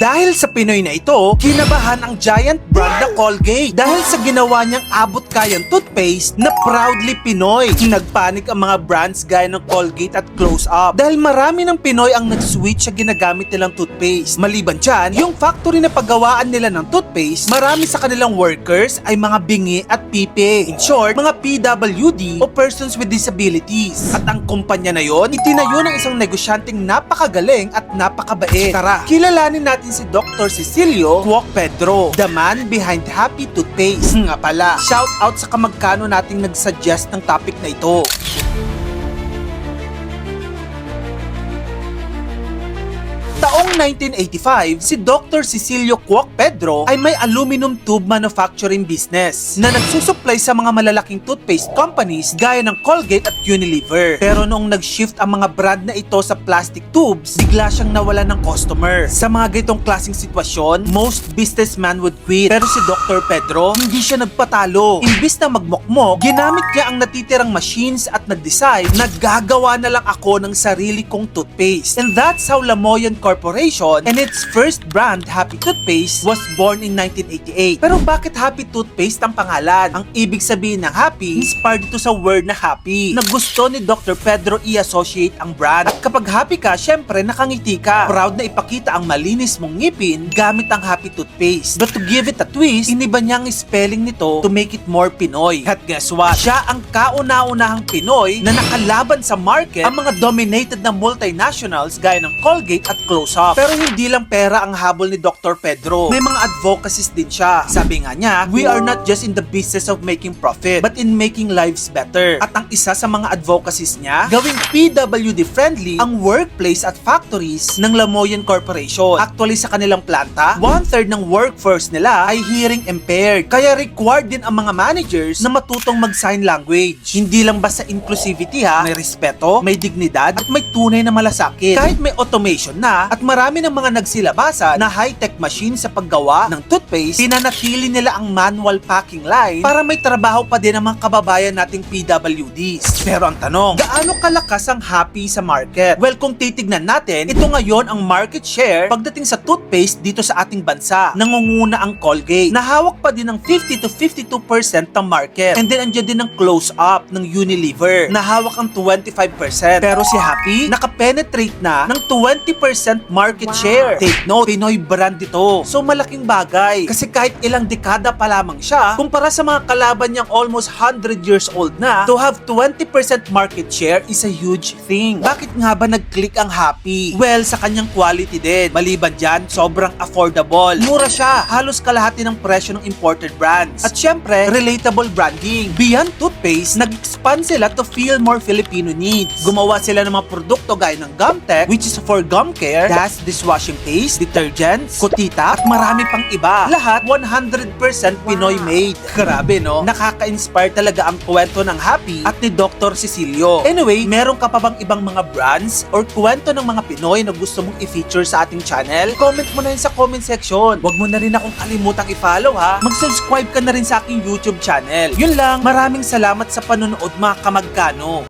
Dahil sa Pinoy na ito, kinabahan ang giant brand na Colgate. Dahil sa ginawa niyang abot kayang toothpaste na proudly Pinoy. Nagpanik ang mga brands gaya ng Colgate at Close Up dahil marami ng Pinoy ang nag-switch sa ginagamit nilang toothpaste. Maliban dyan, yung factory na paggawaan nila ng toothpaste, marami sa kanilang workers ay mga bingi at pipi. In short, mga PWD o persons with disabilities. At ang kumpanya na yon, itinayo ng isang negosyanteng napakagaling at napakabait. Tara, kilalanin natin si Dr. Cecilio Kwok Pedro, the man behind Happy Toothpaste. Nga pala, shout out sa kamagkano nating nag-suggest ng topic na ito. Taong 1985, si Dr. Cecilio Kwok Pedro ay may aluminum tube manufacturing business na nagsusupply sa mga malalaking toothpaste companies gaya ng Colgate at Unilever. Pero noong nag-shift ang mga brand na ito sa plastic tubes, bigla siyang nawala ng customer. Sa mga ganitong klaseng sitwasyon, most businessman would quit. Pero si Dr. Pedro, hindi siya nagpatalo. Imbis na magmokmok, ginamit niya ang natitirang machines at nag-decide na gagawa na lang ako ng sarili kong toothpaste. And that's how Lamoyan Corporation and its first brand, Happy Toothpaste, was born in 1988. Pero bakit Happy Toothpaste ang pangalan? Ang ibig sabihin ng Happy, inspired ito sa word na happy, na gusto ni Dr. Pedro i-associate ang brand. At kapag happy ka, syempre nakangiti ka. Proud na ipakita ang malinis mong ngipin gamit ang Happy Toothpaste. But to give it a twist, iniba niya ang spelling nito to make it more Pinoy. At guess what? Siya ang kauna-unahang Pinoy na nakalaban sa market ang mga dominated na multinationals gaya ng Colgate at Close Up. Pero hindi lang pera ang habol ni Dr. Pedro. May mga advocacies din siya. Sabi nga niya, we are not just in the business of making profit, but in making lives better. At ang isa sa mga advocacies niya, gawing PWD friendly ang workplace at factories ng Lamoyan Corporation. Actually sa kanilang planta, one-third ng workforce nila ay hearing impaired. Kaya required din ang mga managers na matutong mag-sign language. Hindi lang basta inclusivity ha, may respeto, may dignidad, at may tunay na malasakit. Kahit may automation na at marami ng mga nagsilabasa na high-tech machine sa paggawa ng toothpaste, pinanatili nila ang manual packing line para may trabaho pa din ang mga kababayan nating PWDs. Pero ang tanong, gaano kalakas ang happy sa market? Well, kung titignan natin, ito ngayon ang market share pagdating sa toothpaste dito sa ating bansa. Nangunguna ang Colgate. Nahawak pa din ng 50 to 52% ng market. And then andyan din ang close up ng Unilever. Nahawak ang 25%. Pero si Happy, nakapenetrate na ng 20% market Wow. share. Take note, Pinoy brand ito. So malaking bagay. Kasi kahit ilang dekada pa lamang siya, kumpara sa mga kalaban niyang almost 100 years old na, to have 20% market share is a huge thing. Bakit nga ba nag-click ang Happy? Well, sa kanyang quality din. Maliban dyan, sobrang affordable. Mura siya. Halos kalahati ng presyo ng imported brands. At syempre, relatable branding. Beyond toothpaste, nag-expand sila to feel more Filipino needs. Gumawa sila ng mga produkto gaya ng Gumtech, which is for gum care, das dishwashing paste, detergents, kutita, at marami pang iba. Lahat 100% Pinoy made. Grabe no? Nakaka-inspire talaga ang kwento ng Happy at ni Dr. Cecilio. Anyway, meron ka pa bang ibang mga brands or kwento ng mga Pinoy na gusto mong i-feature sa ating channel? Comment mo na yun sa comment section. Huwag mo na rin akong kalimutang i-follow ha. Mag-subscribe ka na rin sa aking YouTube channel. Yun lang, maraming salamat sa panonood mga kamagkano.